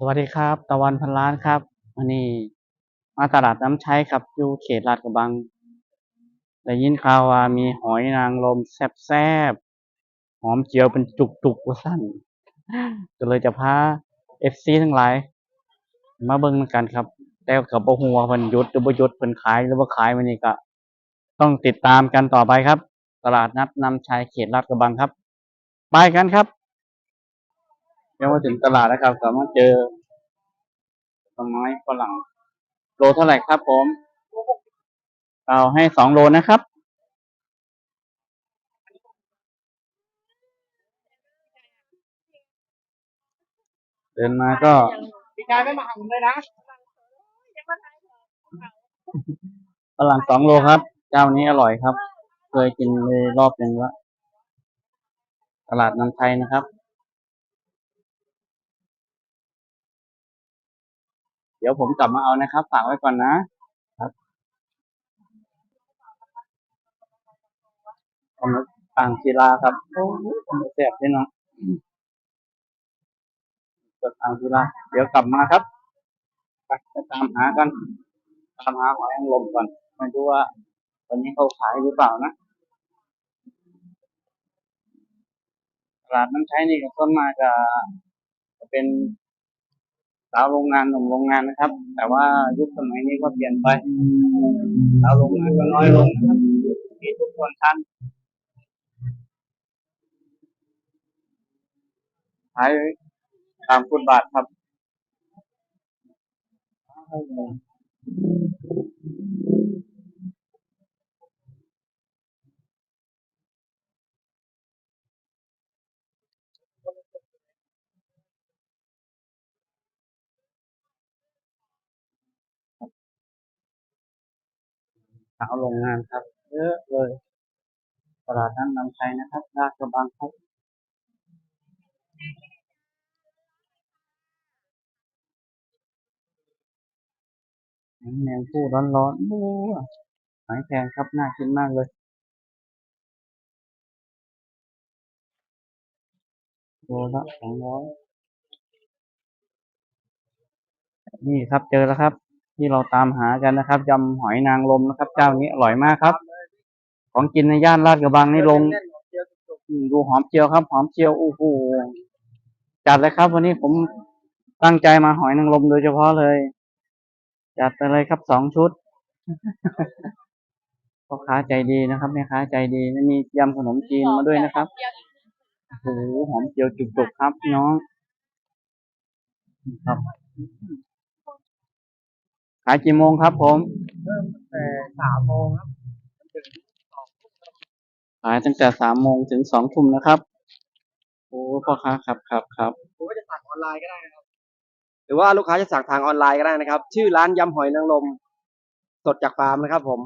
สวัสดีครับ ตะวันพันล้านครับวันนี้มาตลาดน้ำใช้ครับอยู่เขตลาดกระบังได้ยินข่าวว่ามีหอยนางรมแซ่บๆหอมเจียวเป็นจุกๆว่าสั้นก็เลยจะพาเอฟซีทั้งหลาย มาเบิ่งกันครับ แต่กับบ่ฮู้ว่าเพิ่นยุดหรือบ่หยุดเพิ่นขายหรือบ่ขายวันนี้ก็ต้องติดตามกันต่อไปครับ ตลาดนัดนำชัยเขตลาดกระบังครับ ไปกันครับ ยังมาถึงตลาดแล้วครับก็มาเจอต้นไม้ฝรั่ง โลเท่าไหร่ครับผม เอาให้สองโลนะครับ เดินมาก็พี่ชายไม่มาหาผมเลยนะฝรั่งสองโลครับ เจ้านี้อร่อยครับ เคยกินเลยรอบหนึ่งแล้วตลาดน้ำไทยนะครับ เดี๋ยวผมกลับมาเอานะครับ ฝากไว้ก่อนนะครับขนมต่างศิลาครับโอ้โหแซ่บด้วยเนาะกดต่างศิลา เดี๋ยวกลับมาครับไปตามหากัน ตามหาหอยนางรมก่อนไม่รู้ว่า วันนี้เขาขายหรือเปล่านะตลาดน้ำใช้นี่ก็ต้นมาจะจะเป็น สาวโรงงานหนุ่มโรงงานนะครับ แต่ว่ายุคสมัยนี้ก็เปลี่ยนไปสาวโรงงานก็น้อยลงนะครับมีทุกคนท่านขายตามฟุตบาทครับ สาวโรงงานครับ เยอะเลยตลาดนั้นนำชัยนะครับลาดกระบังครับแมงผู้ร้อนๆโอ้หอยแพงครับ น่ากินมากเลยโลละสองร้อยนี่ครับเจอแล้วครับ ที่เราตามหากันนะครับยำหอยนางรมนะครับ เจ้านี้อร่อยมากครับ ของกินในย่านลาดกระบังนี่ลงอืมดูหอมเจียวครับ หอมเจียวโอ้โหจัดเลยครับ วันนี้ผมตั้งใจมาหอยนางรมโดยเฉพาะเลย จัดไปเลยครับสองชุดพ่อค้าใจดีนะครับแม่ค้าใจดีและมียำขนมจีนมาด้วยนะครับโอ้โหหอมเจียวจุกๆครับพี่น้องครับ ขายกี่โมงครับผม เริ่มตั้งแต่สามโมงครับขายตั้งแต่สามโมงถึงสองทุ่มนะครับ โอ้พ่อค้าครับครับครับ ผมก็จะสั่งออนไลน์ก็ได้นะครับ หรือว่าลูกค้าจะสั่งทางออนไลน์ก็ได้นะครับ ชื่อร้านยำหอยนางรมสดจากฟาร์มนะครับ ผม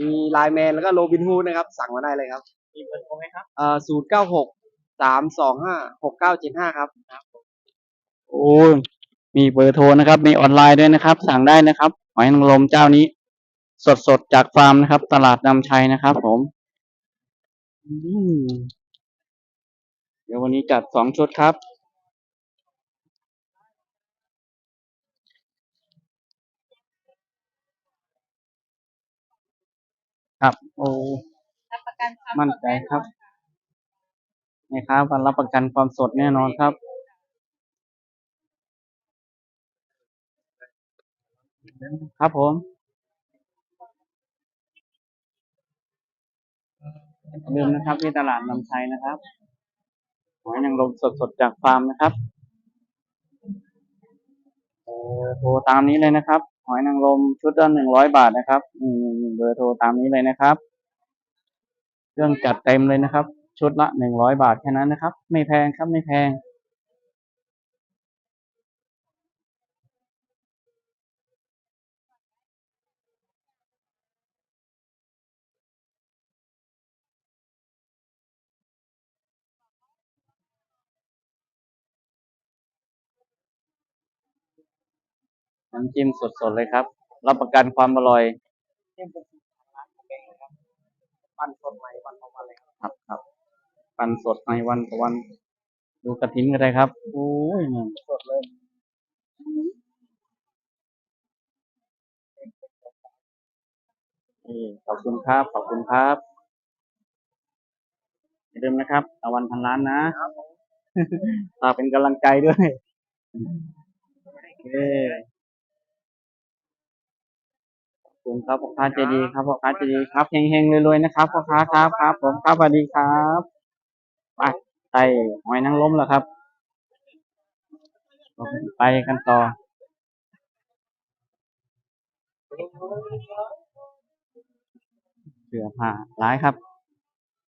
มีไลน์แมนแล้วก็โรบินฮูดนะครับ สั่งมาได้เลยครับ มีเบอร์โทรไหมครับเอ่อศูนย์เก้าหกสามสองห้าหกเก้าเจ็ดห้าครับ โอ้ยมีเบอร์โทรนะครับ มีออนไลน์ด้วยนะครับ สั่งได้นะครับ หอยนางรมเจ้านี้ สดสดๆจากฟาร์มนะครับ ตลาดนำชัยนะครับผมอืมเดี๋ยววันนี้จัดสองชุดครับ ครับโอ้รับประกันความมั่นสดใจแน่นอนครับแม่ค้าวันรับประกันความสดแน่นอนครับ ครับผมอย่าลืมนะครับที่ตลาดลำไยนะครับหอยนางรมสดๆจากฟาร์มนะครับเอ่อโทรตามนี้เลยนะครับ หอยนางรมชุดละหนึ่งร้อยบาทนะครับอืมเบอร์โทรตามนี้เลยนะครับ เครื่องจัดเต็มเลยนะครับ ชุดละหนึ่งร้อยบาทแค่นั้นนะครับ ไม่แพงครับไม่แพง น้ำจิ้มสดๆเลยครับ รับประกันความอร่อยจิ้มเป็นร้านของครับปั้นสดใหม่วันต่อวันเลยครับครับปั่นสดในวันต่อวัน ดูกระถิ่นกันเลยครับโอ้ยสดเลยขอบคุณครับ ขอบคุณครับอย่าลืมนะครับตะวันพันล้านนะฝากเป็นกำลังใจด้วยโอเค ขอบคุณครับพ่อค้าใจดีครับพ่อค้าใจดีครับเฮงๆรวยๆนะครับพ่อค้าครับครับผมครับสวัสดีครับไปไต่หอยนางรมแล้วครับ ไปกันต่อเสื้อผ้าหลายครับ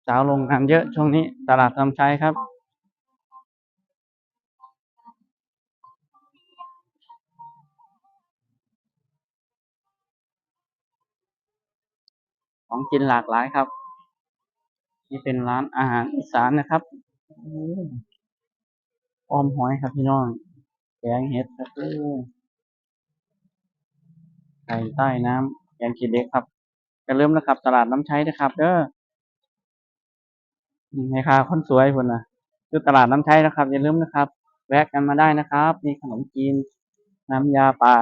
สาวลงกันเยอะช่วงนี้ตลาดทำชัยครับ ของกินหลากหลายครับ นี่เป็นร้านอาหารอีสานนะครับอ้อมหอยครับพี่น้องแกงเห็ดครับโอ้ไก่ใต้น้ำแกงขีดเด็กครับอย่าลืมนะครับตลาดน้ำใช้นะครับ เด้อให้ค่าคนสวยคนนะคือตลาดน้ำใช้นะครับอย่าลืมนะครับ แวะกันมาได้นะครับ มีขนมจีน น้ำยาป่า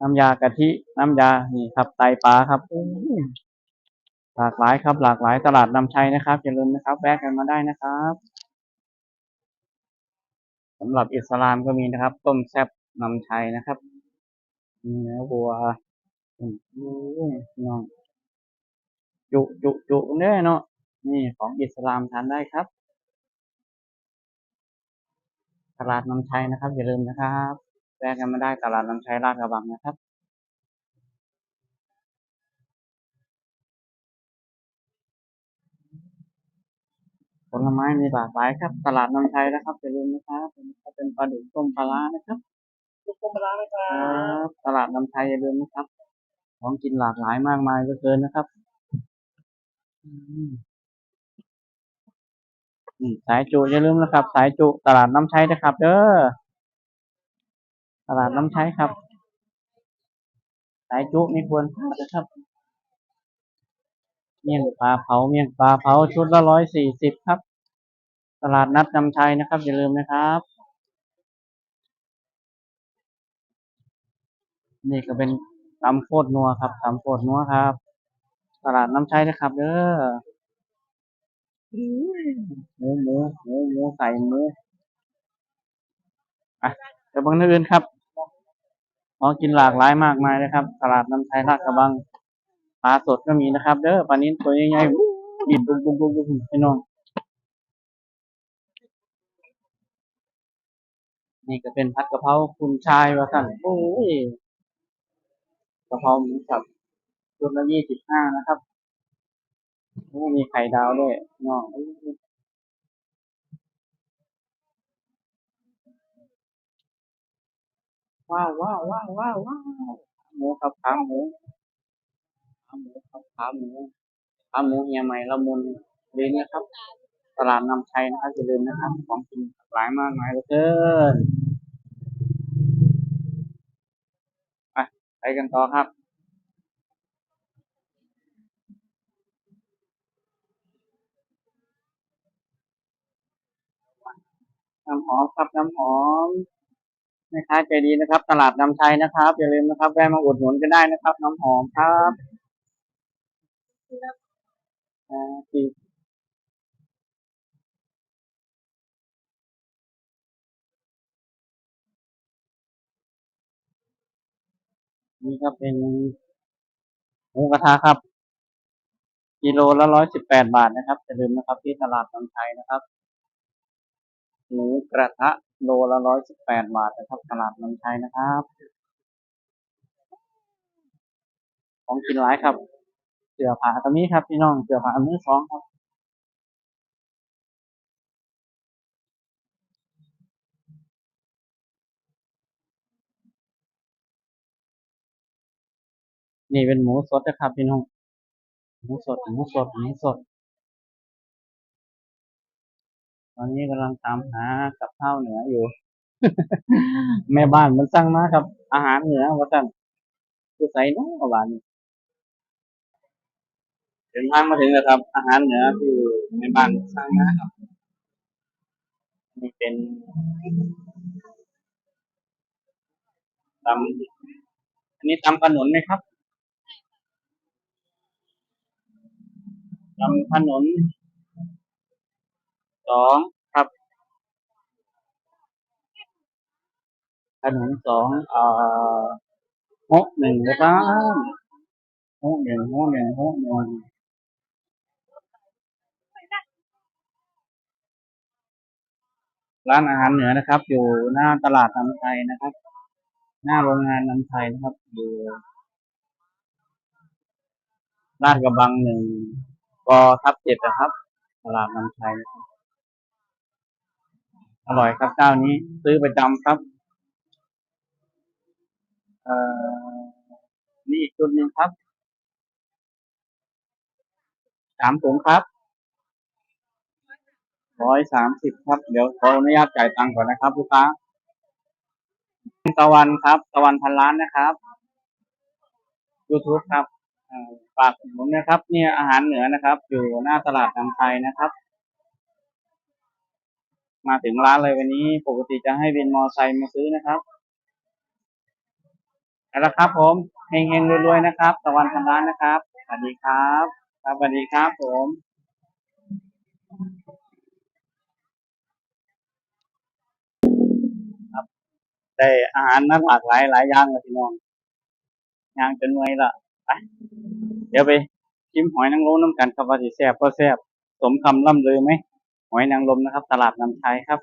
น้ำยากะทิ น้ำยา นี่ครับไตปลาครับ หลากหลายครับ หลากหลายตลาดน้ำชัยนะครับอย่าลืมนะครับ แวะกันมาได้นะครับสำหรับอิสลามก็มีนะครับ ต้มแซ่บนำชัยนะครับเนื้อวัวน้องจุจุจุเน้อเนาะนี่ของอิสลามทานได้ครับ ตลาดน้ำชัยนะครับ อย่าลืมนะครับแวะกันมาได้ตลาดน้ำชัยลาดกระบังนะครับ ผลไม้มีหลากหลายครับ ตลาดน้ำชัยนะครับอย่าลืมนะครับเป็นเป็นปลาดุกต้มปลาร้านะครับทุกคนมาแล้วนะครัครับบตลาดน้ำชัยอย่าลืมนะครับ ของกินหลากหลายมากมายเหลือเกินนะครับอืมนี่สายจุอย่าลืมนะครับ สายจุตลาดน้ำชัยนะครับ เด้อตลาดน้ำชัยครับ สายจุไม่ควรพลาดนะครับ เมี่ยงปลาเผาเมี่ยงปลาเผาชุดละร้อยสี่สิบครับ ตลาดนัดน้ำชัยนะครับ อย่าลืมนะครับ นี่ก็เป็นตำโคตรนัวครับตำโคตรนัวครับ ตลาดน้ำชัยนะครับ เด้อหมูหมูหมูหมูไก่หมูอะเดี๋ยวเบางเรื่องอื่นครับของกินหลากหลายมากมายเลยครับ ตลาดน้ำชัยลาดกระบัง ปลาสดก็มีนะครับ เด้อปลานิ้นตัวใหญ่ๆบินบุ้งบุ้งบุ้งบุ้งพี่น้องนี่ก็เป็นผัดกะเพราคุณชายว่าสั่นโอ้ยกะเพราหมูสับชุดละยี่สิบห้านะครับโอ้มีไข่ดาวด้วยน้องว้าวว้าวว้าวว้าวหมูครับขาหมู หมูครับขาหมูขาหมูเฮียใหม่ละมุนเลยนะครับ ตลาดนำชัยนะครับอย่าลืมนะครับ ของกินหลายมากมายเหลือเกินไปไปกันต่อครับน้ำหอมครับน้ำหอมแม่ค้าใจดีนะครับ ตลาดน้ำชัยนะครับ อย่าลืมนะครับแวะมาอุดหนุนกันได้นะครับ น้ำหอมครับ อ่าสี่นี่ครับเป็นหมูกระทะครับ กิโลละร้อยสิบแปดบาทนะครับอย่าลืมนะครับ ที่ตลาดน้ำชัยนะครับ หมูกระทะโลละร้อยสิบแปดบาทนะครับ ตลาดน้ำชัยนะครับ ของกินหลายครับ เสือผาตรงนี้ครับพี่น้องเสือผ้ามือสองครับนี่เป็นหมูสดนะครับพี่น้องหมูสดหมูสดหมูสด ตอนนี้กำลังตามหากับข้าวเหนืออยู่ แม่บ้านมันสั่งมาครับ อาหารเหนือว่าสั่งคือใส่น้องบ้านนี้ เดินทางมาถึงแล้วครับ อาหารเหนือที่แม่บ้านสั่งมาครับนี่เป็นตำอันนี้ตำขนุนไหมครับนำถนนสองครับถนนสองเอ่อหกหนึ่งนะครับหกหนึ่งหกหนึ่งหกหนึ่ง ร้านอาหารเหนือนะครับ อยู่หน้าตลาดน้ำไทยนะครับ หน้าโรงงานน้ำไทยนะครับ อยู่ลาดกระบังหนึ่งกทับเจ็ดนะครับ ตลาดน้ำไทยอร่อยครับเจ้านี้ ซื้อประจำครับเอ่อนี่อีกจุดหนึ่งครับสามถุงครับ ร้อยสามสิบครับ เดี๋ยวขออนุญาตจ่ายตังค์ก่อนนะครับลูกค้าตะวันครับตะวันพันล้านนะครับ YouTube ครับฝากผมนะครับ เนี่ยอาหารเหนือนะครับ อยู่หน้าตลาดน้ำไทยนะครับ มาถึงร้านเลยวันนี้ ปกติจะให้วินมอไซค์มาซื้อนะครับเอาละครับผมเฮงๆรวยๆนะครับ ตะวันพันล้านนะครับสวัสดีครับ ครับสวัสดีครับผม ได้อาหารนั้นหลากหลายหลายอย่างเลยพี่น้องย่างจนเมื่อยละไปเดี๋ยวไปชิมหอยนางรมน้ำกันครับว่าสิแซ่บก็แซ่บสมคำล่ำลือไหมหอยนางรมนะครับ ตลาดน้ำชัยครับ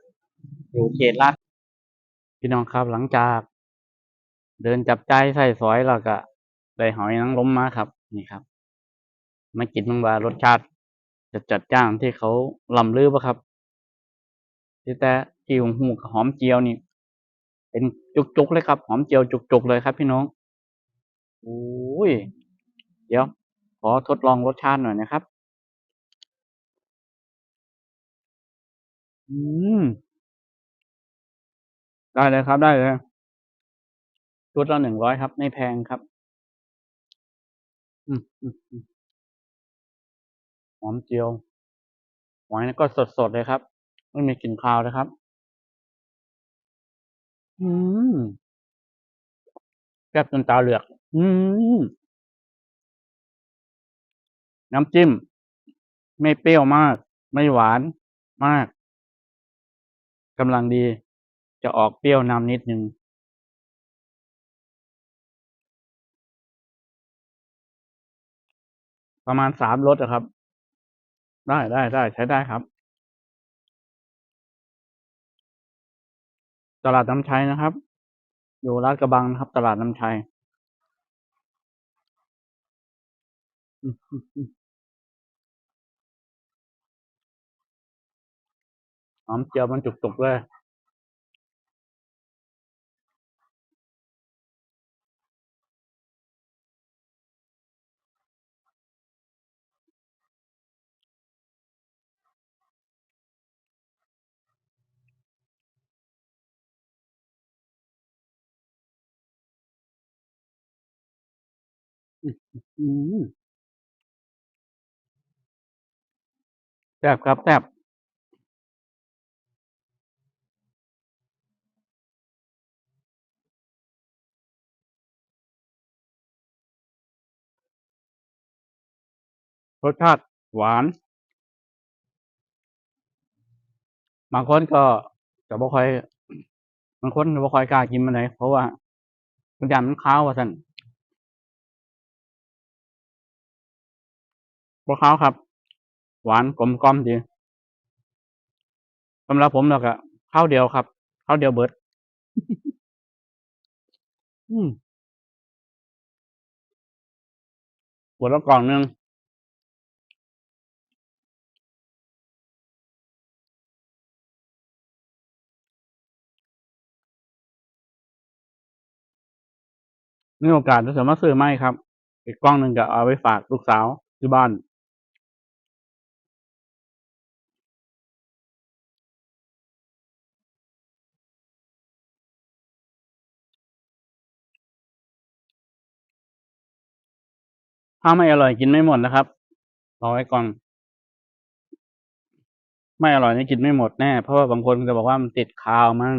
อยู่เขตลาดพี่น้องครับหลังจาก เดินจับใจใส่สอยแล้วก็ได้หอยนางรมมาครับ นี่ครับมากินมังว่ารสชาติจะจัดจ้านที่เขาล่ำลือปะครับที่แต่ที่หงหูกหอมเจียวนี่ เป็นจุกๆเลยครับ หอมเจียวจุกๆเลยครับ พี่น้องโอ้ยเดี๋ยว ขอทดลองรสชาติหน่อยนะครับ อืม ได้เลยครับได้เลยชุดละหนึ่งร้อยครับ ไม่แพงครับ อืมหอมเจียวหอยนี่ก็สดๆเลยครับ ไม่มีกลิ่นคาวเลยครับ อืมแซ่บจนตาเหลือก อืมน้ำจิ้ม ไม่เปรี้ยวมาก ไม่หวานมากกำลังดี จะออกเปรี้ยวนำนิดนึงประมาณสามรสอะครับ ได้ได้ได้ใช้ได้ครับ ตลาดน้ำชัยนะครับ อยู่ลาดกระบังนะครับ ตลาดน้ำชัยอืมอืมอืมหอมเจียวมันจุกๆเลย อืม แซ่บครับ แซ่บ รสชาติหวาน บางคนก็จะบ่ค่อย บางคนบ่ค่อยกล้ากินมันไหนเพราะว่ามันยานมันคาวว่าสั่น บ่คาวครับ หวานกลมกล่อมดีสำหรับผมแล้วก็ข้าวเดียวครับข้าวเดียวเบิด อืมขวดละกล่องนึงมีโอกาสจะสามารถซื้อไหมครับ อีกกล้องหนึ่งก็เอาไปฝากลูกสาวที่บ้าน ถ้าไม่อร่อยกินไม่หมดนะครับรอไว้ก่อน ไม่อร่อยนี่กินไม่หมดแน่ เพราะว่าบางคนจะบอกว่ามันติดคาวมั่ง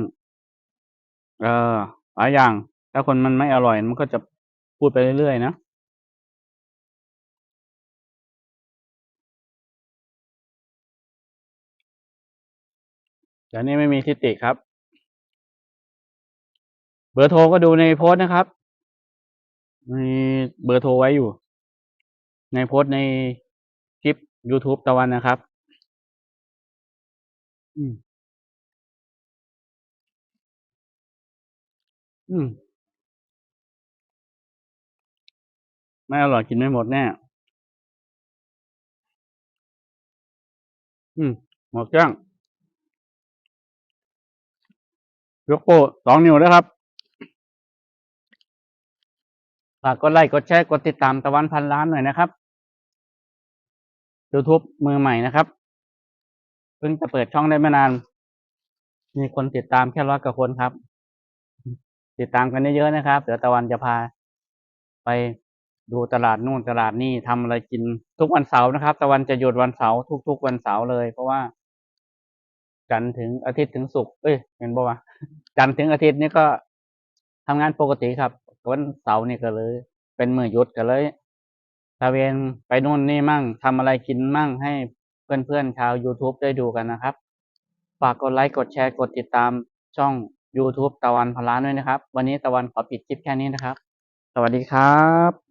เออหลายอย่าง ถ้าคนมันไม่อร่อยมันก็จะพูดไปเรื่อยๆนะแต่นี่ไม่มีทิติครับ เบอร์โทรก็ดูในโพสต์นะครับ มีเบอร์โทรไว้อยู่ ในโพสต์ในคลิป YouTube ตะวันนะครับ อืม อืม ไม่อร่อยกินไม่หมดแน่ อืม หมดแก้งยกโป้สองนิ้วนะครับากกดไลค์กดแชร์กดติดตามตะวันพันล้านหน่อยนะครับ YouTube มือใหม่นะครับ เพิ่งจะเปิดช่องได้ไม่นาน มีคนติดตามแค่ร้อยกว่าคนครับ ติดตามกันเยอะๆนะครับ เดี๋ยวตะวันจะพา ไปดูตลาดนู่นตลาดนี่ทำอะไรกินทุกวันเสาร์นะครับ ตะวันจะหยุดวันเสาร์ทุกๆวันเสาร์เลย เพราะว่าจันทร์ถึงอาทิตย์ถึงศุกร์เอ้ยเห็นบ่วะจันทร์ถึงอาทิตย์นี่ก็ทำงานปกติครับ วันเสาร์นี่ก็เลย เป็นมือหยุดก็เลยตะเวนไปนู่นนี่มั่งทำอะไรกินมั่งให้เพื่อนๆชาว YouTube ได้ดูกันนะครับ ฝากกดไลค์กดแชร์กดติดตามช่อง YouTube ตะวันพลานด้วยนะครับ วันนี้ตะวันขอปิดคลิปแค่นี้นะครับ สวัสดีครับ